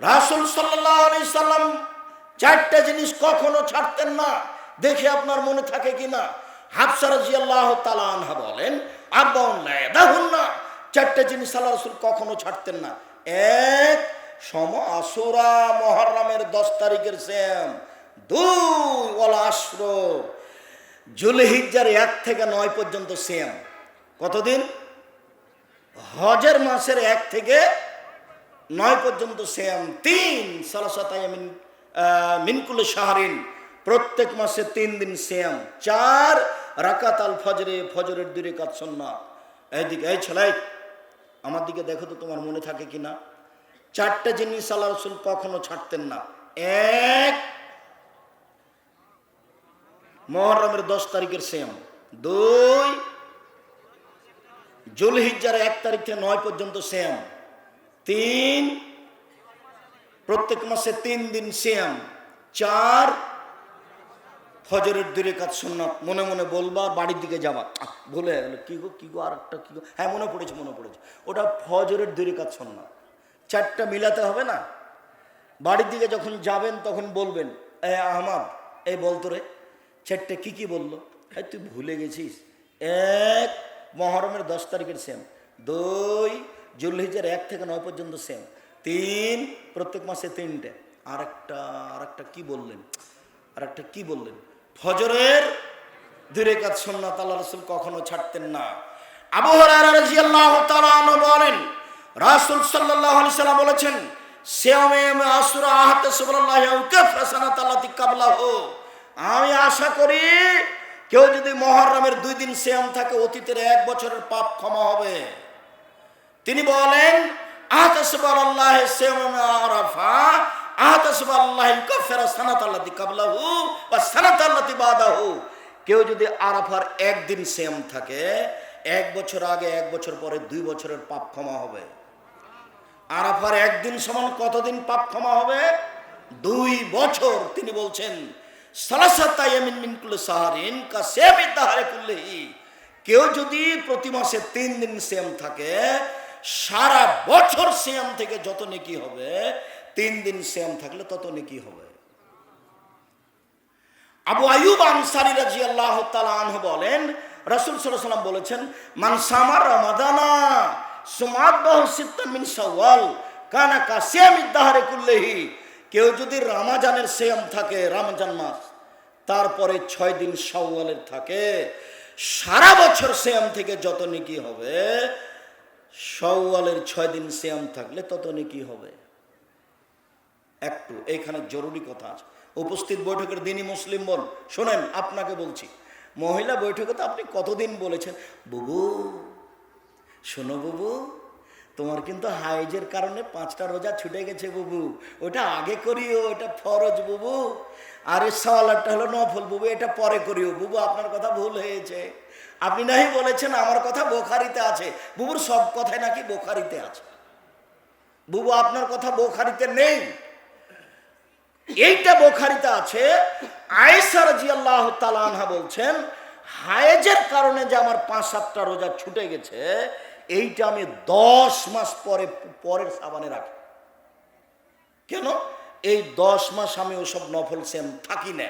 রাসুল সাল্লাম চারটা জিনিস কখনো ছাড়তেন না। দেখে আপনার মনে থাকে কিনা? হাফসা রাজিয়াল্লাহ তালা আনহা বলেন জিনিস কখনো ছাড়তেন না। এক, সম দশ তারিখের এক থেকে নয় পর্যন্ত শ্যাম কতদিন? হজের মাসের এক থেকে নয় পর্যন্ত শ্যাম তিন সালাসাতাই মিন আহ, মিনকুল শাহরিন। প্রত্যেক মাসে তিন দিন শ্যাম চার রাকাত আল ফজরে ফজরের দূরে কাজ সন্না এইদিকে এই ছেলাই আমার দিকে দেখো তো তোমার মনে থাকে কি না চারটা জিনিস আল্লাহ রসুল কখনো ছাড়তেন না। এক মহরমের দশ তারিখের শ্যাম দুই জুলহিজ্জার এক তারিখ থেকে নয় পর্যন্ত শ্যাম তিন, প্রত্যেক মাসে তিন দিন শ্যাম চার, ফজরের দূরে কাজ সুন্নাত। মনে মনে বলবা, বাড়ির দিকে যাবা। ভুলে গেল। কি গো কি গো, আর একটা কি গো? হ্যাঁ মনে পড়েছে মনে পড়েছে। ওটা ফজরের দূরে কাজ সুন্নাত। চারটা মিলাতে হবে না? বাড়ির দিকে যখন যাবেন, তখন বলবেন, এ আহমাদ এই বলতো রে চারটে কি কি বলল? হ্যাঁ তুই ভুলে গেছিস। এক, মহরমের দশ তারিখের সেম দুই জুলহিজের এক থেকে নয় পর্যন্ত সেম তিন, প্রত্যেক মাসে তিনটে। আর একটা আর একটা কি বললেন? আর একটা কি বললেন? ফজরের দূরে কাজ সোমনাথ আল্লাহ রসুল কখনো ছাড়তেন না। আবু বলেন আমি আশা করি কেউ যদি দুই দিন সিয়াম থাকে, অতীতের এক বছরের পাপ ক্ষমা হবে। তিনি বলেন সানাত বা সানাত বাদাহু। কেউ যদি আরাফার একদিন সেম থাকে, এক বছর আগে, এক বছর পরে দুই বছরের পাপ ক্ষমা হবে। আরাফার একদিন সমান কতদিন পাপ ক্ষমা হবে? দুই বছর, তিনি বলছেন কেউ যদি প্রতি মাসে তিন দিন সেম থাকে সারা বছর সেম থেকে যত নেকি হবে, তিন দিন সেম থাকলে তত নেকি হবে। আবু আয়ুব আনসারি রাজি আল্লাহ আনহু বলেন, রসুল সাল্লাম বলেছেন মানসামার রমাদানা শাওয়াল, কানা কুল্লেহি। কেউ যদি রামাজানের সেম থাকে, রামাজান মাস, তারপরে ছয় দিন শাওয়ালের থাকে, সারা বছর সেম থেকে যত নেকি হবে শাওয়ালের ছয় দিন সেম থাকলে তত নেকি হবে। একটু, এইখানে জরুরি কথা আছে। উপস্থিত বৈঠকের দিনই মুসলিম বল। শোনেন, আপনাকে বলছি, মহিলা বৈঠকে তো আপনি কতদিন বলেছেন, বুবু, শোনো বুবু, তোমার কিন্তু হাইজের কারণে পাঁচটা রোজা ছুটে গেছে বুবু। ওটা আগে করিও, এটা ফরজ বুবু। আর সওয়ালারটা হলো নফল বুবু, এটা পরে করিও। বুবু, আপনার কথা ভুল হয়েছে। আপনি নাহি বলেছেন আমার কথা বোখারিতে আছে। বুবুর সব কথাই নাকি বোখারিতে আছে। বুবু, আপনার কথা বোখারিতে নেই। এইটা বোখারিতে আছে আয়েসা রাজি আল্লাহ তালানহা বলছেন, হায়েজের কারণে যে আমার পাঁচ সাতটা রোজা ছুটে গেছে, এইটা আমি দশ মাস পরে পরের সাবানে রাখি। কেন? এই দশ মাস আমি ওসব নফল সেম থাকি না।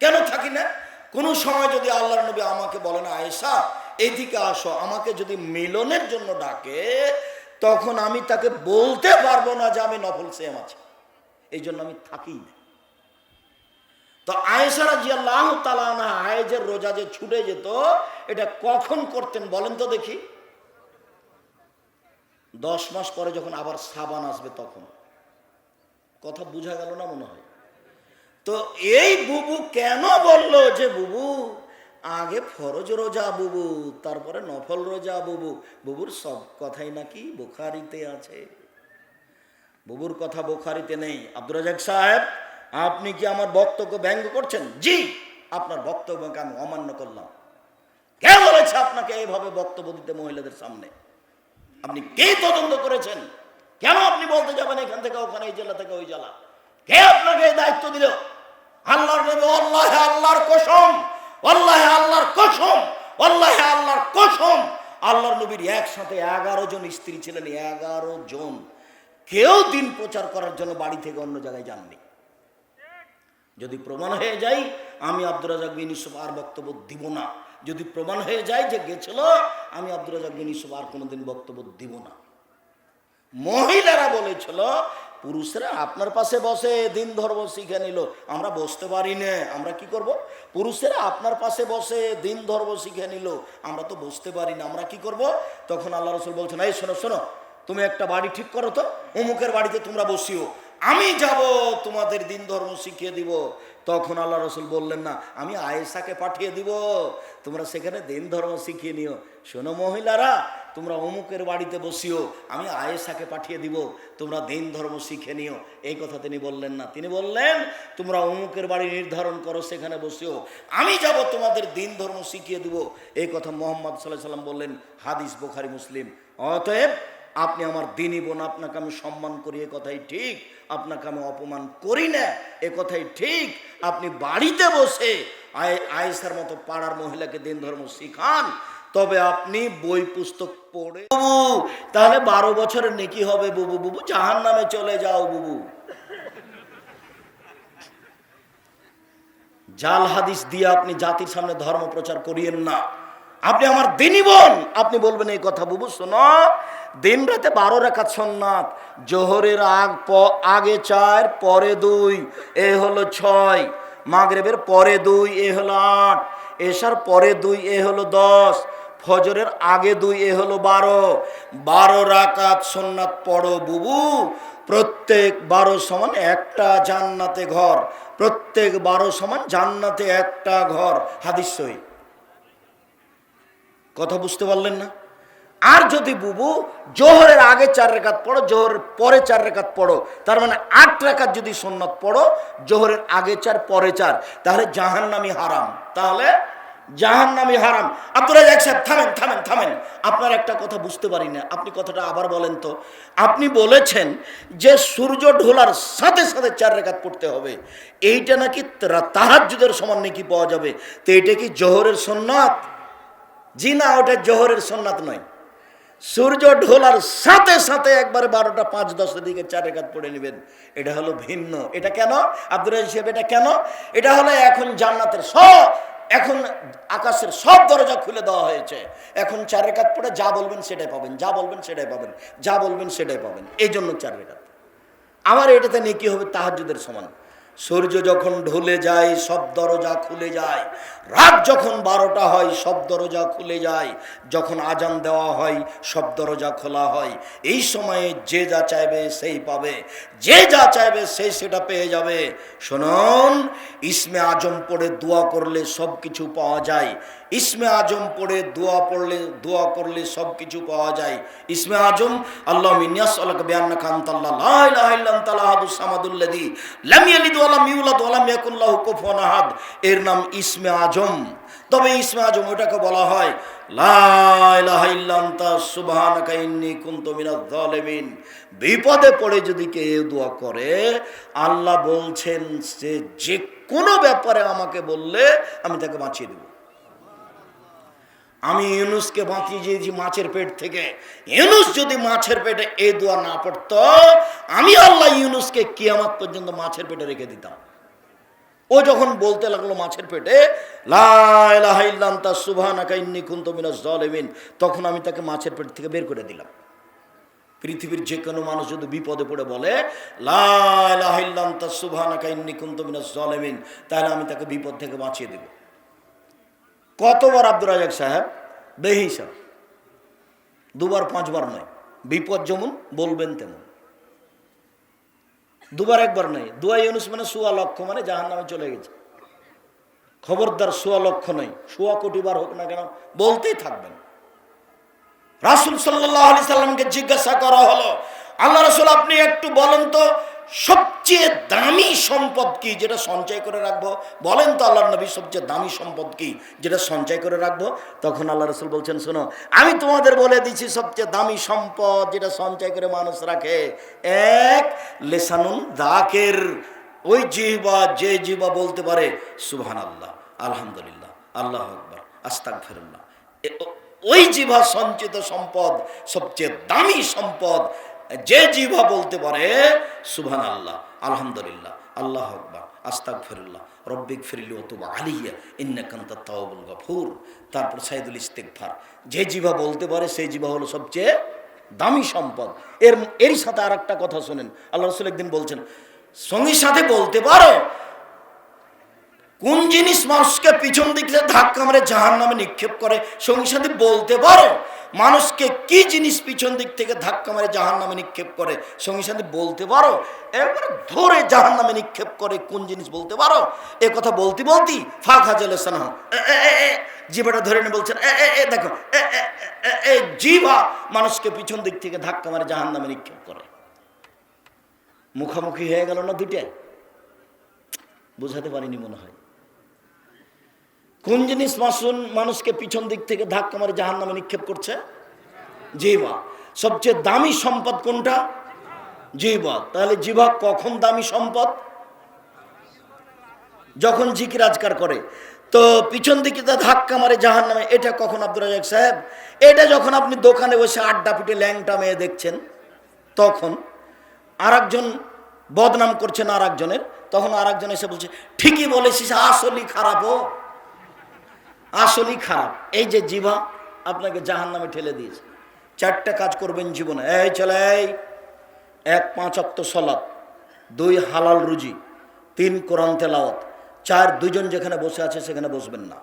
কেন থাকি না? কোনো সময় যদি আল্লাহর নবী আমাকে বলেন আয়েশা এইদিকে আসো, আমাকে যদি মিলনের জন্য ডাকে, তখন আমি তাকে বলতে পারব না যে আমি নফল সেম আছি। এই জন্য আমি থাকি না। তো আয়েসারা জি আল্লাহ তালানা আয়েজের রোজা যে ছুটে যেত, এটা কখন করতেন বলেন তো দেখি। দশ মাস পরে যখন আবার সাবান আসবে তখন। কথা বোঝা গেল না মনে হয়? তো এই বুবু কেন বলল যে, বুবু, আগে ফরজ রোজা, বুবু, তারপরে নফল রোজা, বুবু, বুবুর সব কথাই নাকি বোখারিতে আছে? বুবুর কথা বোখারিতে নেই। আব্দুর রাজাক সাহেব, আপনি কি আমার বক্তব্য ব্যঙ্গ করছেন? জি, আপনার বক্তব্যকে আমি অমান্য করলাম। কে বলেছে আপনাকে এইভাবে বক্তব্য দিতে মহিলাদের সামনে? আপনি কে তদন্ত করেছেন? কেন আপনি বলতে যাবেন এখান থেকে, ওখানে, এই জেলা থেকে, ওই জেলা? কে আপনাকে এই দায়িত্ব দিল? আল্লাহর নবী আল্লাহ আল্লাহর কসম আল্লাহ আল্লাহর কসম আল্লাহ আল্লাহর কসম। আল্লাহর নবীর একসাথে এগারো জন স্ত্রী ছিলেন, এগারো জন। কেউ দিন প্রচার করার জন্য বাড়ি থেকে অন্য জায়গায় যাননি। যদি প্রমাণ হয়ে যায়, আমি আব্দুর রাজাক বিন ইউসুফ আর বক্তব্য দিব না। যদি প্রমাণ হয়ে যায় যে গেছিল, আমি আব্দুর রাজাক বিন ইউসুফ আর কোনোদিন বক্তব্য দিব না। মহিলারা বলেছিল পুরুষরা আপনার পাশে বসে দিন ধর্ম শিখে নিল। আমরা বসতে পারি না, আমরা কি করব? পুরুষেরা আপনার পাশে বসে দিন ধর্ম শিখে নিল। আমরা তো বসতে পারি না, আমরা কি করব? তখন আল্লাহ রসুল বলছেন, এই শোনো শোনো, তুমি একটা বাড়ি ঠিক করো তো, অমুকের বাড়িতে তোমরা বসিও। আমি যাব, তোমাদের দিন ধর্ম শিখিয়ে দিব। তখন আল্লাহ রসুল বললেন, না, আমি আয়েশাকে পাঠিয়ে দিব। তোমরা সেখানে দিন ধর্ম শিখিয়ে নিও। শোনো মহিলারা, তোমরা অমুকের বাড়িতে বসিও, আমি আয়েশাকে পাঠিয়ে দিব। তোমরা দিন ধর্ম শিখে নিও। এই কথা তিনি বললেন না। তিনি বললেন, তোমরা অমুকের বাড়ি নির্ধারণ করো, সেখানে বসিও। আমি যাব, তোমাদের দিন ধর্ম শিখিয়ে দিব। এই কথা মোহাম্মদ সাল্লাহ সাল্লাম বললেন, হাদিস বোখারি, মুসলিম। অতএব আপনি আমার দিনই বোন, আপনাকে আমি সম্মান করি, এ কথাই ঠিক। আপনাকে আমি অপমান করি না, এ কথাই ঠিক। আপনি বাড়িতে বসে আয় আয়েসার মতো পাড়ার মহিলাকে দিন ধর্ম শিখান। তবে আপনি বই পুস্তক পড়ে বুবু, তাহলে বারো বছরের নেকি হবে বুবু বুবু। জাহান নামে চলে যাও বুবু। জাল হাদিস দিয়ে আপনি জাতির সামনে ধর্ম প্রচার করিয়েন না। আপনি আমার দিনই বোন আপনি বলবেন এই কথা বুবু, শোনো। দিন রাতে বারো রেখা সন্ন্যাত জোহরের আগ আগে চার, পরে দুই, এ হলো ছয়, মাগরেবের পরে দুই, এ হলো আট, এশার পরে দুই, এ হলো দশ, ফজরের আগে দুই, এ হলো বারো। বারো রাকাত সন্ন্যাত পড়ো বুবু, প্রত্যেক বারো সমান একটা জান্নাতে ঘর, প্রত্যেক বারো সমান জান্নাতে একটা ঘর। হাদিস কথা বুঝতে পারলেন না? আর যদি বুবু জোহরের আগে চার রেখাত পড়ো, জোহরের পরে চার রেখাত পড়ো, তার মানে আট রেখাত যদি সন্ন্যত পড়ো, জোহরের আগে চার, পরে চার, তাহলে জাহান্নামি হারাম। তাহলে জাহান্নামি হারাম। আব্দুল রাজাক সাহেব, থামেন থামেন থামেন। আপনার একটা কথা বুঝতে পারি না। আপনি কথাটা আবার বলেন তো। আপনি বলেছেন যে সূর্য ঢোলার সাথে সাথে চার রেখাত পড়তে হবে। এইটা নাকি তাহাজ্জুদের সমান নাকি পাওয়া যাবে। তো এটা কি জোহরের সন্ন্যাত জি না ওটা জোহরের সন্ন্যাত নয়। সূর্য ঢোলার সাথে সাথে একবারে বারোটা পাঁচ দশের দিকে চার রেখাত পড়ে নেবেন। এটা হলো ভিন্ন। এটা কেন? আব্দুল সাহেব, এটা কেন? এটা হলো এখন জান্নাতের সব এখন আকাশের সব দরজা খুলে দেওয়া হয়েছে। এখন চার রেখাত পড়ে যা বলবেন সেটাই পাবেন, যা বলবেন সেটাই পাবেন, যা বলবেন সেটাই পাবেন। এই জন্য চার রেখাত আমার এটাতে নেকি হবে তাহাজুদের সমান। সূর্য যখন ঢলে যায়, সব দরজা খুলে যায় রাত যখন বারোটা হয়, সব দরজা খুলে যায়। যখন আজান দেওয়া হয়, সব দরজা খোলা হয়। এই সময়ে যে যা চাইবে সেই পাবে। যে যা চাইবে সেই সেটা পেয়ে যাবে। শুনুন, ইসমে আজম পড়ে দোয়া করলে সব কিছু পাওয়া যায়। ইসমে আজম পড়ে দোয়া পড়লে, দোয়া করলে সব কিছু পাওয়া যায়। ইসমে আজম, আল্লাহ মিনিয়াস আল্লাহ এর নাম ইসমে আজম। তবে ইসমে আজম ওটাকে বলা হয় বিপদে পড়ে যদি কেউ দোয়া করে, আল্লাহ বলছেন, সে যে কোনো ব্যাপারে আমাকে বললে আমি তাকে বাঁচিয়ে দেবো। আমি ইউনুসকে বাঁচিয়ে দিয়েছি মাছের পেট থেকে। ইউনুস যদি মাছের পেটে এই দোয়া না পড়তো, আমি আল্লাহ ইউনুসকে কিয়ামত পর্যন্ত মাছের পেটে রেখে দিতাম। ও যখন বলতে লাগল মাছের পেটে জালিমিন তখন আমি তাকে মাছের পেট থেকে বের করে দিলাম। পৃথিবীর যে কোনো মানুষ যদি বিপদে পড়ে বলে জালিমিন তাহলে আমি তাকে বিপদ থেকে বাঁচিয়ে দেব। কতবার আব্দুর রাজাক সাহেব? বেহিসাব। দুবার, পাঁচবার নয়। বিপদ যেমন বলবেন তেমন। দুবার একবার নেই। দুয়া ইউনুস মানে সোয়া লক্ষ মানে জাহান নামে চলে গেছে। খবরদার সোয়া লক্ষ নেই। সোয়া কোটিবার হোক না কেন, বলতেই থাকবেন রাসুল সাল্লাহ আলি সাল্লামকে জিজ্ঞাসা করা হলো, আল্লাহ রসুল আপনি একটু বলেন তো সবচেয়ে দামি সম্পদ কি যেটা সঞ্চয় করে রাখব? বলেন তো আল্লাহ নবী সবচেয়ে দামি সম্পদ কি যেটা সঞ্চয় করে রাখব? তখন আল্লাহ রসুল বলছেন, শোনো, আমি তোমাদের বলে দিচ্ছি সবচেয়ে দামি সম্পদ যেটা সঞ্চয় করে মানুষ রাখে। এক, লেসানুন দাকের। ওই জিহবা যে জিহবা বলতে পারে সুবহান আল্লাহ আলহামদুলিল্লাহ, আল্লাহ আকবর আস্তাক ফেরুল্লাহ ওই জিভা সঞ্চিত সম্পদ সবচেয়ে দামি সম্পদ যে জিভা বলতে পারে সুভান আল্লাহ আলহামদুলিল্লাহ, আল্লাহ আকবার আস্তাক ফিরুল্লাহ রব্বিক ফিরিলি অতুবা আলিয়া ইন্নাকান্তা তাওবুল গফুর। তারপর সাইদুল ইস্তেকফার যে জিভা বলতে পারে, সেই জিভা হলো সবচেয়ে দামি সম্পদ। এর, এরই সাথে আর একটা কথা শোনেন। আল্লাহ রসুল একদিন বলছেন, সঙ্গীর সাথে বলতে পারো কোন জিনিস মানুষকে পিছন দিক থেকে ধাক্কা মারে জাহান নামে নিক্ষেপ করে? সঙ্গী সাথে বলতে পারো, মানুষকে কি জিনিস পিছন দিক থেকে ধাক্কা মারে জাহান নামে নিক্ষেপ করে? সঙ্গী সাথে বলতে পারো, এবার ধরে জাহান নামে নিক্ষেপ করে কোন জিনিস বলতে পারো? এ কথা বলতে বলতি ফাঁক হাজাল সানা। জিভাটা ধরে নিয়ে বলছেন। এ দেখো, এ জিভা মানুষকে পিছন দিক থেকে ধাক্কা মারে জাহান নামে নিক্ষেপ করে। মুখামুখি হয়ে গেল না দুইটা? বোঝাতে পারিনি মনে হয়। কোন জিনিস মাসুন মানুষকে পিছন দিক থেকে ধাক্কা মারে জাহান নামে নিক্ষেপ করছে? জিবা সবচেয়ে দামি সম্পদ কোনটা? জিবা তাহলে জিবা কখন দামি সম্পদ? যখন জিকির আজকার করে। তো পিছন দিকে তা ধাক্কা মারে জাহান নামে এটা কখন আব্দুল রাজাক সাহেব? এটা যখন আপনি দোকানে বসে আড্ডা পিটে ল্যাংটা মেয়ে দেখছেন, তখন আর বদনাম করছেন আর একজনের তখন আর একজন এসে বলছে, ঠিকই বলেছিস খারাপ ও। আসলই খারাপ। এই যে জিভা আপনাকে জাহান নামে ঠেলে দিয়েছে। চারটা কাজ করবেন জীবনে। এই চলে এক, পাঁচ অক্ত সলাৎ দুই হালাল রুজি, তিন কোরআন তেলাওয়াত, চার দুজন যেখানে বসে আছে সেখানে বসবেন না।